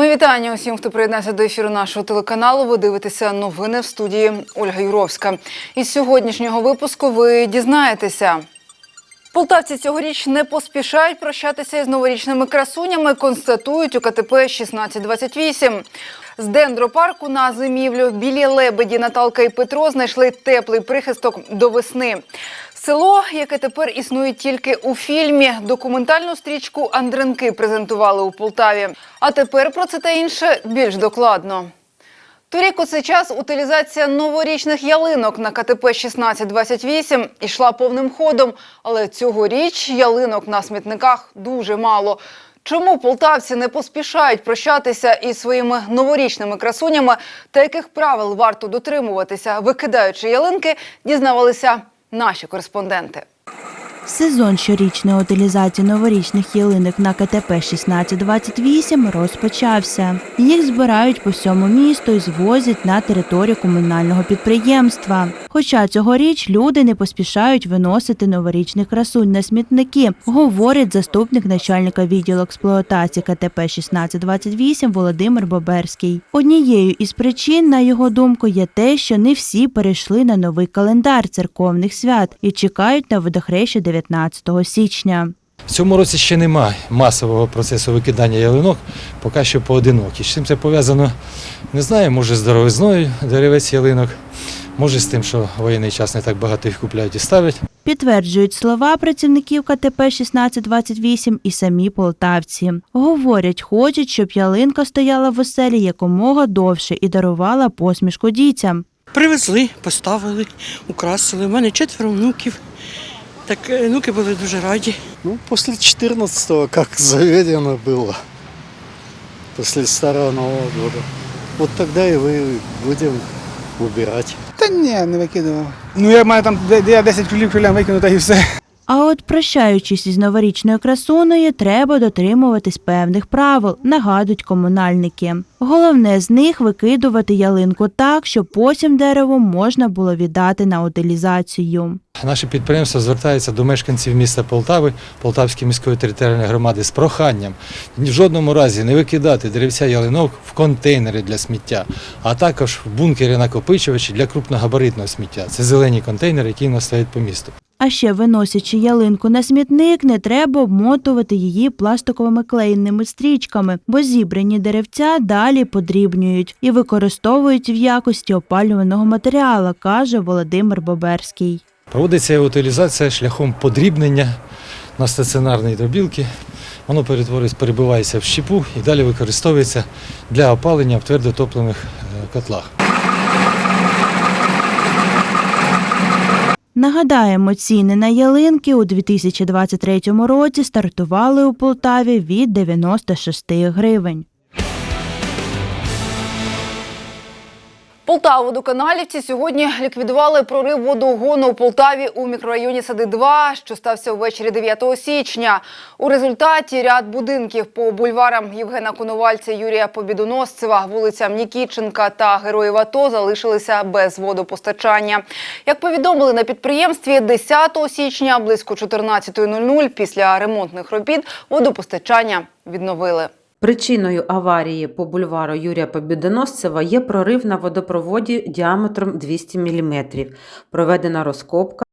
Ми вітання усім, хто приєднався до ефіру нашого телеканалу. Ви дивитеся новини в студії Ольга Юровська. Із сьогоднішнього випуску ви дізнаєтеся. Полтавці цьогоріч не поспішають прощатися із новорічними красунями, констатують у КТП 1628. З дендропарку на зимівлю білі лебеді Наталка і Петро знайшли теплий прихисток до весни. Село, яке тепер існує тільки у фільмі, документальну стрічку Андренки презентували у Полтаві. А тепер про це та інше більш докладно. Торік у цей час утилізація новорічних ялинок на КТП 1628 ішла повним ходом, але цьогоріч ялинок на смітниках дуже мало. Чому полтавці не поспішають прощатися із своїми новорічними красунями та яких правил варто дотримуватися, викидаючи ялинки, дізнавалися наші кореспонденти. Сезон щорічної утилізації новорічних ялинок на КТП 1628 розпочався. Їх збирають по всьому місту і звозять на територію комунального підприємства. Хоча цьогоріч люди не поспішають виносити новорічних красунь на смітники, говорить заступник начальника відділу експлуатації КТП 1628 Володимир Боберський. Однією із причин, на його думку, є те, що не всі перейшли на новий календар церковних свят і чекають на водохреща 19 січня. В цьому році ще немає масового процесу викидання ялинок, поки що поодинокі. З чим це пов'язано, не знаю, може з дороговизною деревець ялинок, може з тим, що воєнний час не так багато їх купляють і ставлять. Підтверджують слова працівників КТП 1628 і самі полтавці. Говорять, хочуть, щоб ялинка стояла в оселі якомога довше і дарувала посмішку дітям. Привезли, поставили, украсили. У мене четверо внуків. Так е, внуки були дуже раді. Ну, після 14-го, як заведено було, після Старого Нового року. От тогда і ви будемо вибирати. Та ні, не викидував. Ну я маю там де, де я 10 кулів кулям викинути і все. А от прощаючись із новорічною красуною, треба дотримуватись певних правил, нагадують комунальники. Головне з них викидувати ялинку так, щоб потім дерево можна було віддати на утилізацію. Наше підприємство звертається до мешканців міста Полтави, Полтавської міської територіальної громади з проханням в жодному разі не викидати деревця ялинок в контейнери для сміття, а також в бункери накопичувачі для крупногабаритного сміття. Це зелені контейнери, які у нас стоять по місту. А ще виносячи ялинку на смітник, не треба обмотувати її пластиковими клеєними стрічками, бо зібрані деревця далі подрібнюють і використовують в якості опалюваного матеріалу, каже Володимир Боберський. Проводиться утилізація шляхом подрібнення на стаціонарні дробілки. Воно перетворюється, перебивається в щепу і далі використовується для опалення в твердотоплених е, котлах. Нагадаємо, ціни на ялинки у 2023 році стартували у Полтаві від 96 гривень. Полтаву-водоканалівці сьогодні ліквідували прорив водогону у Полтаві у мікрорайоні Сади 2, що стався ввечері 9 січня. У результаті ряд будинків по бульварам Євгена Коновальця, Юрія Побідоносцева, вулицям Нікітченка та Героїв АТО залишилися без водопостачання. Як повідомили на підприємстві, 10 січня близько 14.00 після ремонтних робіт водопостачання відновили. Причиною аварії по бульвару Юрія Побідоносцева є прорив на водопроводі діаметром 200 мм. Проведена розкопка.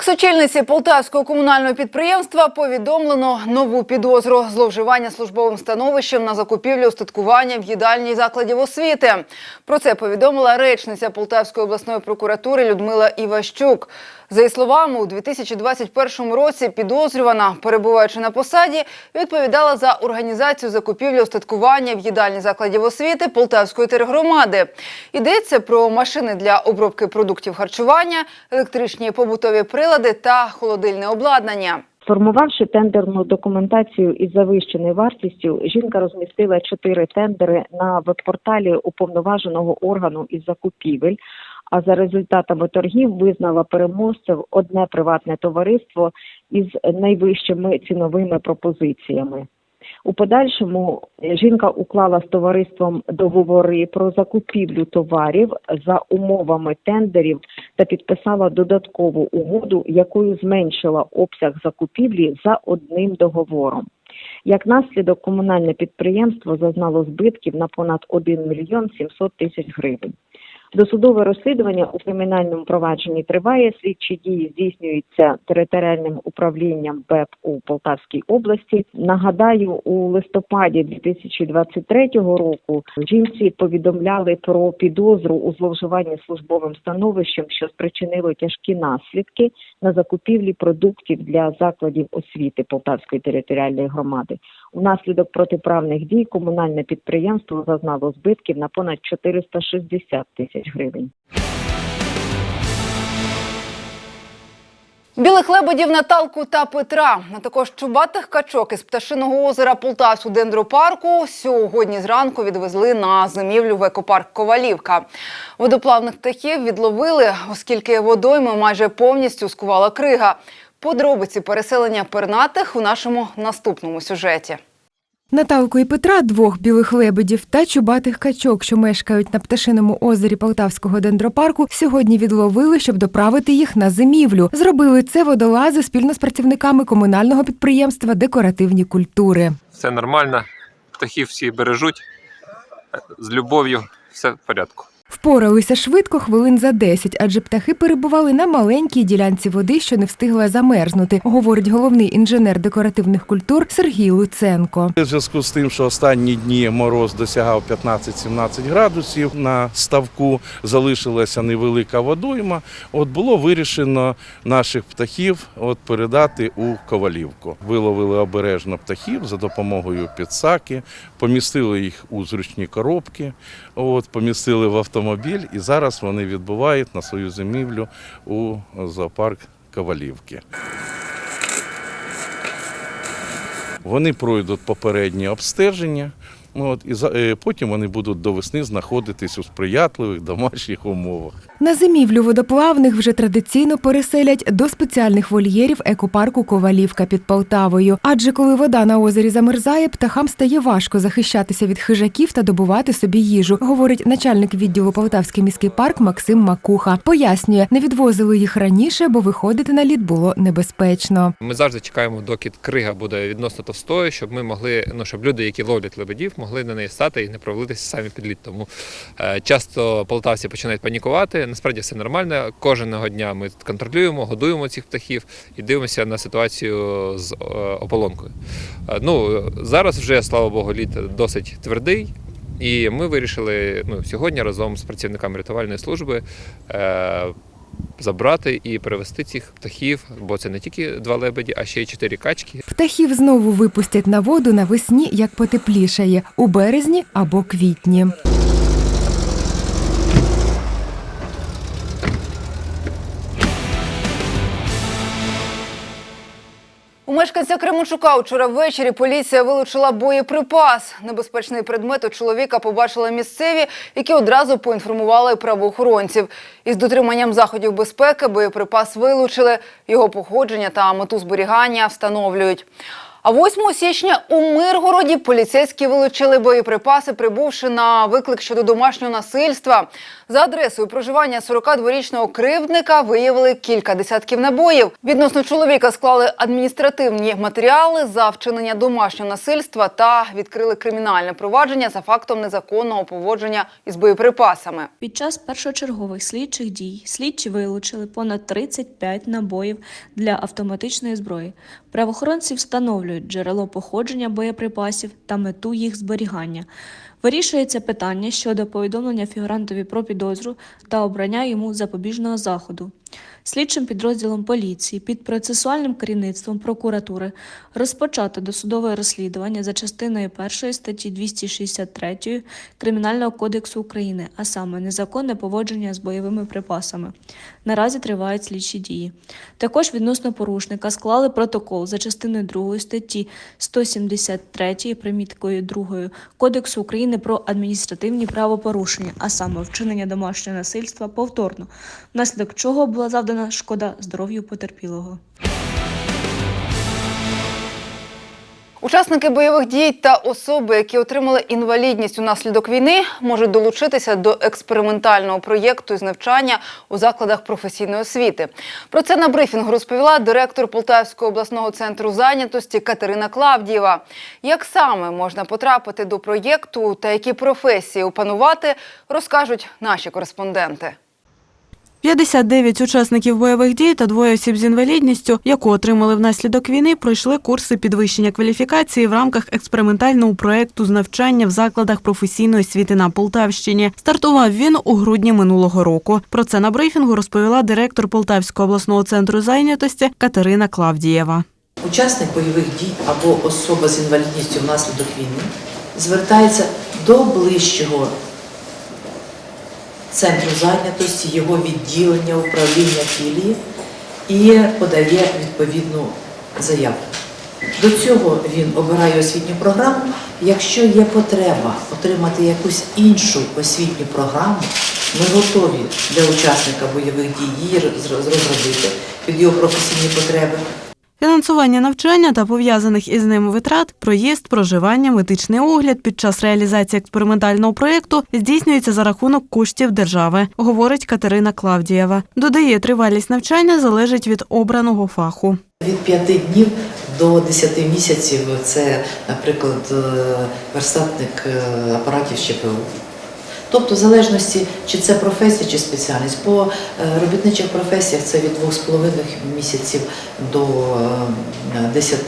Ексочільниці Полтавського комунального підприємства повідомлено нову підозру зловживання службовим становищем на закупівлю устаткування в їдальні закладів освіти. Про це повідомила речниця Полтавської обласної прокуратури Людмила Іващук. За її словами, у 2021 році підозрювана, перебуваючи на посаді, відповідала за організацію закупівлі устаткування в їдальні закладів освіти Полтавської тергромади. Йдеться про машини для обробки продуктів харчування, електричні побутові прилади та холодильне обладнання. Сформувавши тендерну документацію із завищеною вартістю, жінка розмістила чотири тендери на веб-порталі уповноваженого органу із закупівель. А за результатами торгів визнала переможців одне приватне товариство із найвищими ціновими пропозиціями. У подальшому жінка уклала з товариством договори про закупівлю товарів за умовами тендерів та підписала додаткову угоду, якою зменшила обсяг закупівлі за одним договором. Як наслідок, комунальне підприємство зазнало збитків на понад 1 мільйон 700 тисяч гривень. Досудове розслідування у кримінальному провадженні триває. Слідчі дії здійснюються територіальним управлінням БЕП у Полтавській області. Нагадаю, у листопаді 2023 року жінці повідомляли про підозру у зловживанні службовим становищем, що спричинило тяжкі наслідки на закупівлі продуктів для закладів освіти Полтавської територіальної громади. Унаслідок протиправних дій комунальне підприємство зазнало збитків на понад 460 тисяч гривень. Білих лебедів Наталку та Петра, а також чубатих качок із пташиного озера Полтавського дендропарку сьогодні зранку відвезли на зимівлю в екопарк Ковалівка. Водоплавних птахів відловили, оскільки водойми майже повністю скувала крига. Подробиці переселення пернатих у нашому наступному сюжеті. Наталку і Петра, двох білих лебедів та чубатих качок, що мешкають на пташиному озері Полтавського дендропарку, сьогодні відловили, щоб доправити їх на зимівлю. Зробили це водолази спільно з працівниками комунального підприємства Декоративні культури. все нормально, птахів всі бережуть з любов'ю, все в порядку. Впоралися швидко хвилин за 10, адже птахи перебували на маленькій ділянці води, що не встигла замерзнути, говорить головний інженер декоративних культур Сергій Луценко. У зв'язку з тим, що останні дні мороз досягав 15-17 градусів на ставку, залишилася невелика водойма. От було вирішено наших птахів от передати у Ковалівку. Виловили обережно птахів за допомогою підсаки, помістили їх у зручні коробки, от, помістили в автомобіль, і зараз вони відбувають на свою зимівлю у зоопарк Ковалівки. Вони пройдуть попереднє обстеження. От, і за- е, потім вони будуть до весни знаходитись у сприятливих домашніх умовах. На зимівлю водоплавних вже традиційно переселять до спеціальних вольєрів екопарку Ковалівка під Полтавою. Адже коли вода на озері замерзає, птахам стає важко захищатися від хижаків та добувати собі їжу, говорить начальник відділу Полтавський міський парк Максим Макуха. Пояснює, не відвозили їх раніше, бо виходити на лід було небезпечно. Ми завжди чекаємо, доки крига буде відносно товстою, щоб ми могли, ну щоб люди, які ловлять лебедів, могли на неї стати і не провалитися самі під лід. Тому е, часто полтавці починають панікувати. Насправді все нормально. Кожного дня ми контролюємо, годуємо цих птахів і дивимося на ситуацію з е, ополонкою. Е, ну зараз вже слава Богу, лід досить твердий. І ми вирішили ну, сьогодні разом з працівниками рятувальної служби е, забрати і привезти цих птахів, бо це не тільки два лебеді, а ще й чотири качки. Птахів знову випустять на воду навесні, як потеплішає, у березні або квітні. Мешканця Кременчука вчора ввечері поліція вилучила боєприпас. Небезпечний предмет у чоловіка побачили місцеві, які одразу поінформували правоохоронців. Із дотриманням заходів безпеки боєприпас вилучили. Його походження та мету зберігання встановлюють. А 8 січня у Миргороді поліцейські вилучили боєприпаси, прибувши на виклик щодо домашнього насильства. За адресою проживання 42-річного кривдника виявили кілька десятків набоїв. Відносно чоловіка склали адміністративні матеріали за вчинення домашнього насильства та відкрили кримінальне провадження за фактом незаконного поводження із боєприпасами. Під час першочергових слідчих дій слідчі вилучили понад 35 набоїв для автоматичної зброї. Правоохоронці встановлюють джерело походження боєприпасів та мету їх зберігання. Вирішується питання щодо повідомлення фігурантові про підозру та обрання йому запобіжного заходу. Слідчим підрозділом поліції під процесуальним керівництвом прокуратури розпочато досудове розслідування за частиною 1 статті 263 Кримінального кодексу України, а саме незаконне поводження з бойовими припасами. Наразі тривають слідчі дії. Також відносно порушника склали протокол за частиною 2 статті 173 приміткою 2 Кодексу України про адміністративні правопорушення, а саме вчинення домашнього насильства повторно, внаслідок чого була завдана шкода здоров'ю потерпілого. Учасники бойових дій та особи, які отримали інвалідність унаслідок війни, можуть долучитися до експериментального проєкту з навчання у закладах професійної освіти. Про це на брифінгу розповіла директор Полтавського обласного центру зайнятості Катерина Клавдієва. Як саме можна потрапити до проєкту та які професії опанувати, розкажуть наші кореспонденти. 59 учасників бойових дій та двоє осіб з інвалідністю, яку отримали внаслідок війни, пройшли курси підвищення кваліфікації в рамках експериментального проєкту з навчання в закладах професійної освіти на Полтавщині. Стартував він у грудні минулого року. Про це на брифінгу розповіла директор Полтавського обласного центру зайнятості Катерина Клавдієва. Учасник бойових дій або особа з інвалідністю внаслідок війни звертається до ближчого центру зайнятості, його відділення, управління філії і подає відповідну заяву. До цього він обирає освітню програму. Якщо є потреба отримати якусь іншу освітню програму, ми готові для учасника бойових дій її розробити під його професійні потреби. Фінансування навчання та пов'язаних із ним витрат, проїзд, проживання, медичний огляд під час реалізації експериментального проєкту здійснюється за рахунок коштів держави, говорить Катерина Клавдієва. Додає, тривалість навчання залежить від обраного фаху. Від 5 днів до 10 місяців це, наприклад, е, верстатник е, апаратів ЩПУ. Тобто, в залежності, чи це професія, чи спеціальність. По е, робітничих професіях це від 2,5 місяців до е, 10,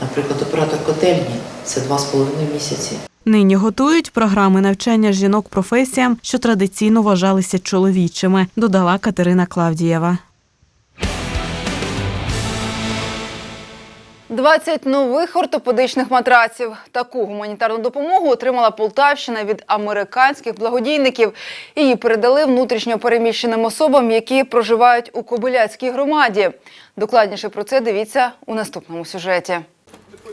наприклад, оператор котельні це 2,5 місяці. Нині готують програми навчання жінок професіям, що традиційно вважалися чоловічими, додала Катерина Клавдієва. 20 нових ортопедичних матраців. Таку гуманітарну допомогу отримала Полтавщина від американських благодійників. Її передали внутрішньо переміщеним особам, які проживають у Кобиляцькій громаді. Докладніше про це дивіться у наступному сюжеті.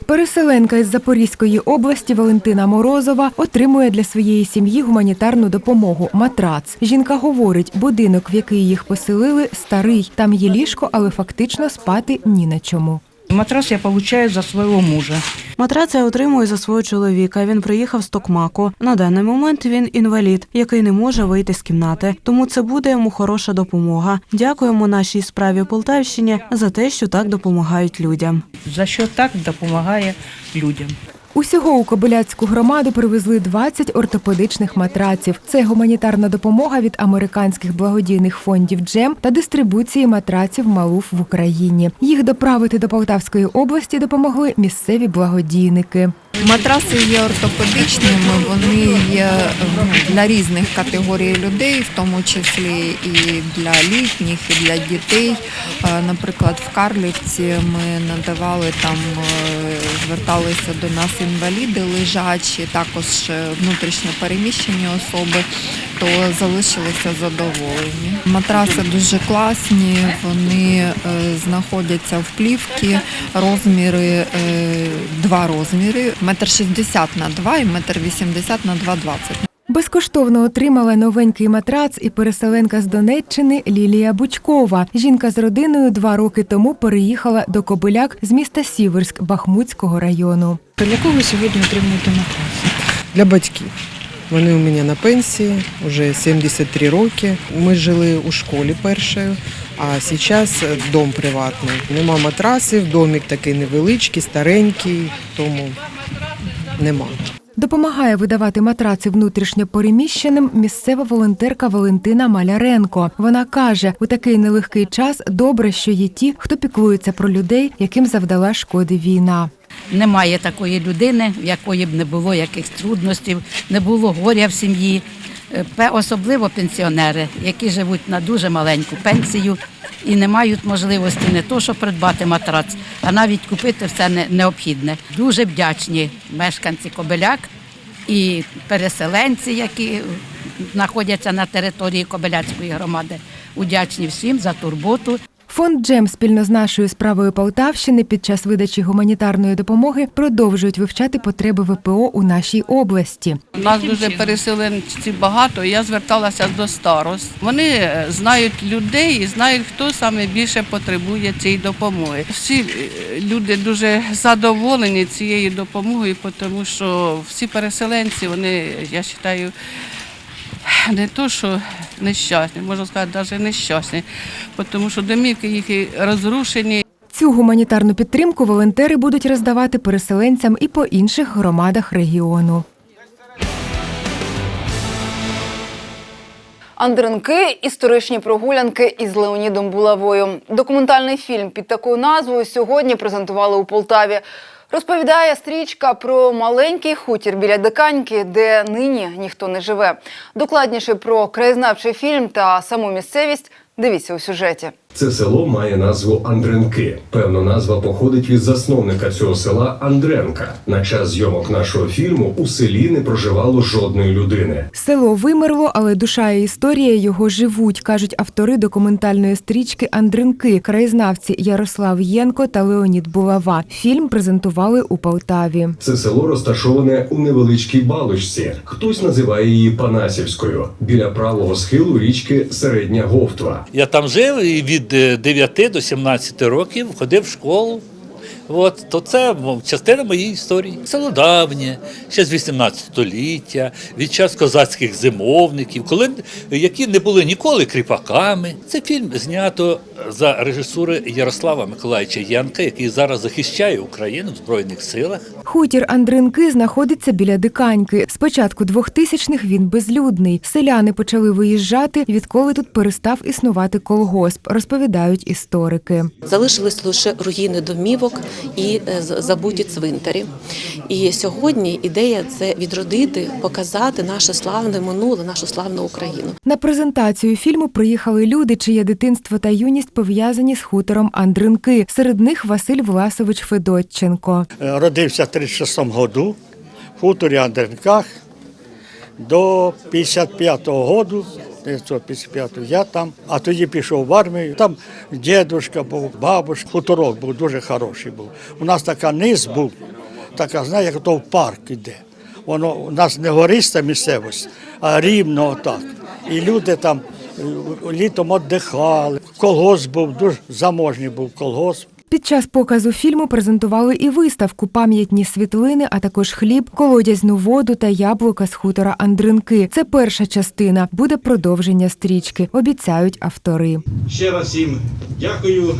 Переселенка із Запорізької області Валентина Морозова отримує для своєї сім'ї гуманітарну допомогу матрац. Жінка говорить, будинок, в який їх поселили, старий. Там є ліжко, але фактично спати ні на чому. Матрас я получаю за свого мужа. Матрац я отримую за свого чоловіка. Він приїхав з Токмаку. На даний момент він інвалід, який не може вийти з кімнати. Тому це буде йому хороша допомога. Дякуємо нашій справі Полтавщині за те, що так допомагають людям. За що так допомагає людям. Усього у Кобиляцьку громаду привезли 20 ортопедичних матраців. Це гуманітарна допомога від американських благодійних фондів Джем та дистрибуції матраців Малуф в Україні. Їх доправити до Полтавської області допомогли місцеві благодійники. Матраси є ортопедичними, вони є ну, для різних категорій людей, в тому числі і для літніх, і для дітей. Е, Наприклад, в Карлівці ми надавали там, е, зверталися до нас інваліди лежачі, також внутрішньопереміщені внутрішньо переміщені особи, то залишилися задоволені. Матраси дуже класні, вони е, знаходяться в плівці, розміри е, два розміри метр шістдесят на два і метр вісімдесят на два двадцять. Безкоштовно отримала новенький матрац і переселенка з Донеччини Лілія Бучкова. Жінка з родиною два роки тому переїхала до Кобиляк з міста Сіверськ Бахмутського району. Для кого ви сьогодні отримуєте матраси? Для батьків. Вони у мене на пенсії, вже 73 роки. Ми жили у школі першою, а зараз дом приватний. Нема матрасів, домик такий невеличкий, старенький, тому нема. Допомагає видавати матраци внутрішньо переміщеним місцева волонтерка Валентина Маляренко. Вона каже, у такий нелегкий час добре, що є ті, хто піклується про людей, яким завдала шкоди війна. Немає такої людини, в якої б не було якихось трудностей, не було горя в сім'ї. Е, Особливо пенсіонери, які живуть на дуже маленьку пенсію і не мають можливості не то, що придбати матрац, а навіть купити все необхідне. Дуже вдячні мешканці Кобеляк і переселенці, які знаходяться на території Кобеляцької громади. Удячні всім за турботу Фонд Джем спільно з нашою справою Полтавщини під час видачі гуманітарної допомоги продовжують вивчати потреби ВПО у нашій області. У нас дуже переселенців багато. Я зверталася до старост. Вони е, знають людей і знають, хто саме більше потребує цієї допомоги. Всі е, люди дуже задоволені цією допомогою, тому що всі переселенці, вони, я вважаю, не то, що нещасні, можна сказати, навіть нещасні, тому що домівки їх розрушені. Цю гуманітарну підтримку волонтери будуть роздавати переселенцям і по інших громадах регіону. Андренки історичні прогулянки із Леонідом Булавою. Документальний фільм під такою назвою сьогодні презентували у Полтаві. Розповідає стрічка про маленький хутір біля Диканьки, де нині ніхто не живе. Докладніше про краєзнавчий фільм та саму місцевість дивіться у сюжеті. Це село має назву Андренки. Певно, назва походить від засновника цього села Андренка. На час зйомок нашого фільму у селі не проживало жодної людини. Село вимерло, але душа і історія його живуть, кажуть автори документальної стрічки Андринки, краєзнавці Ярослав Єнко та Леонід Булава. Фільм презентували у Полтаві. Це село розташоване у невеличкій балочці. Хтось називає її Панасівською біля правого схилу річки Середня Говтва. Я там жив і від е, 9 до 17 років ходив в школу. От, то це мов, частина моєї історії. Село давнє, ще з 18 століття, від час козацьких зимовників, коли, які не були ніколи кріпаками. Це фільм знято за режисури Ярослава Миколаївича Янка, який зараз захищає Україну в Збройних силах. Хутір Андринки знаходиться біля Диканьки. З початку 2000-х він безлюдний. Селяни почали виїжджати, відколи тут перестав існувати колгосп, розповідають історики. Залишились лише руїни домівок і е, забуті цвинтарі. І сьогодні ідея це відродити, показати наше славне минуле, нашу славну Україну. На презентацію фільму приїхали люди, чиє дитинство та юність пов'язані з хутором Андринки. Серед них Василь Власович Федотченко. Е, Родився в 36-му году в хуторі Андренках. До 55-го году, 1955-го я там, а тоді пішов в армію. Там дідушка був, бабушка, хуторок був дуже хороший був. У нас така низ був, така, знаєте, як то в парк іде. Воно у нас не гориста місцевість, а рівно отак. І люди там е, літом віддихали. Колгосп був, дуже заможний був колгосп. Під час показу фільму презентували і виставку пам'ятні світлини, а також хліб, колодязьну воду та яблука з хутора Андринки. Це перша частина. Буде продовження стрічки. Обіцяють автори. Ще раз всім дякую.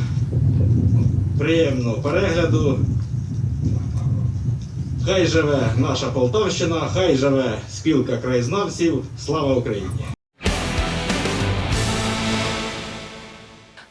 Приємного перегляду. Хай живе наша Полтавщина, хай живе спілка краєзнавців. Слава Україні!